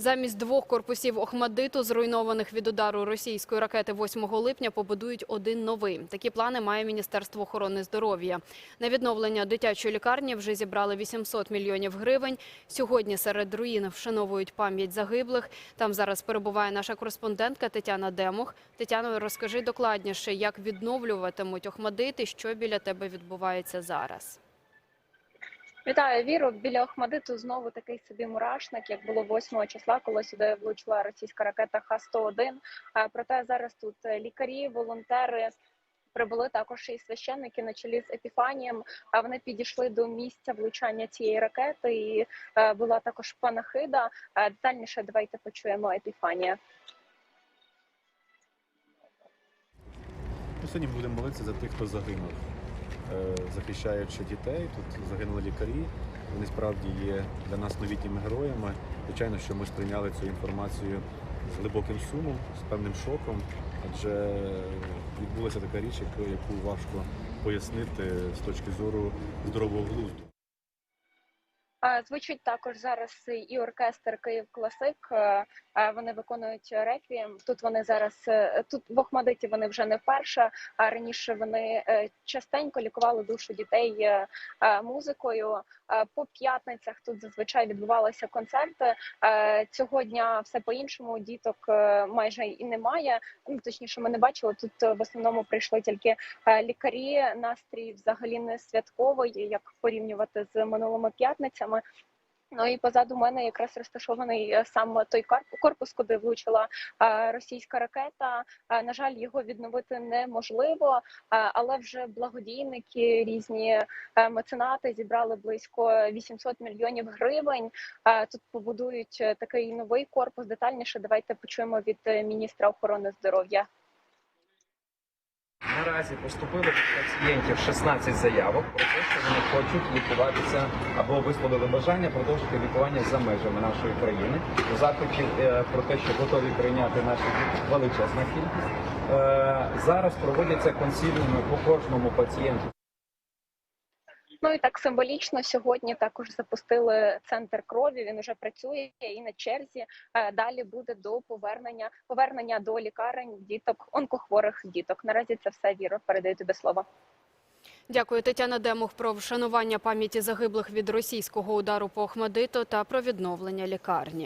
Замість двох корпусів Охмадиту, зруйнованих від удару російської ракети 8 липня, побудують один новий. Такі плани має Міністерство охорони здоров'я. На відновлення дитячої лікарні вже зібрали 800 мільйонів гривень. Сьогодні серед руїн вшановують пам'ять загиблих. Там зараз перебуває наша кореспондентка Тетяна Демух. Тетяно, розкажи докладніше, як відновлюватимуть Охмадит і що біля тебе відбувається зараз. Вітаю, Віро. Біля Охмадиту знову такий собі мурашник, як було 8 числа, коли сюди влучила російська ракета Х-101. Е, Проте зараз тут е, лікарі, волонтери. Прибули також і священники на чолі з Епіфанієм. А вони підійшли до місця влучання цієї ракети. І е, була також панахида. Детальніше давайте почуємо Епіфанія. Ми сьогодні будемо молитися за тих, хто загинув, захищаючи дітей. Тут загинули лікарі. Вони справді є для нас новітніми героями. Звичайно, що ми сприйняли цю інформацію з глибоким сумом, з певним шоком, адже відбулася така річ, яку, яку важко пояснити з точки зору здорового глузду. Звучить також зараз і оркестр Київ Класик. Вони виконують реквієм. Тут вони зараз е, тут в Охмадиті вони вже не вперше. А раніше вони е, частенько лікували душу дітей е, музикою. По п'ятницях тут зазвичай відбувалися концерти. Цього дня все по-іншому. Діток е, майже і немає. Ну точніше, ми не бачили. Тут в основному прийшли тільки лікарі. Настрій взагалі не святковий, як порівнювати з минулими п'ятницями. Ну і позаду мене якраз розташований е, сам той корпус, куди влучила е, російська ракета. Е, На жаль, його відновити неможливо, але вже благодійники, різні меценати зібрали близько 800 мільйонів гривень. Тут побудують такий новий корпус. Детальніше давайте почуємо від міністра охорони здоров'я. Наразі поступили від пацієнтів 16 заявок про те, що вони хочуть лікуватися або висловили бажання продовжити лікування за межами нашої країни. Запитів е, про те, що готові прийняти наші величезну кількість. Е, Зараз проводяться консіліуми по кожному пацієнту. Ну і так символічно сьогодні також запустили центр крові. Він вже працює і на черзі. Е, Далі буде до повернення повернення до лікарень діток, онкохворих діток. Наразі це все віро. Передаю тобі слово. Дякую, Тетяна Демух, про вшанування пам'яті загиблих від російського удару по Охмадиту та про відновлення лікарні.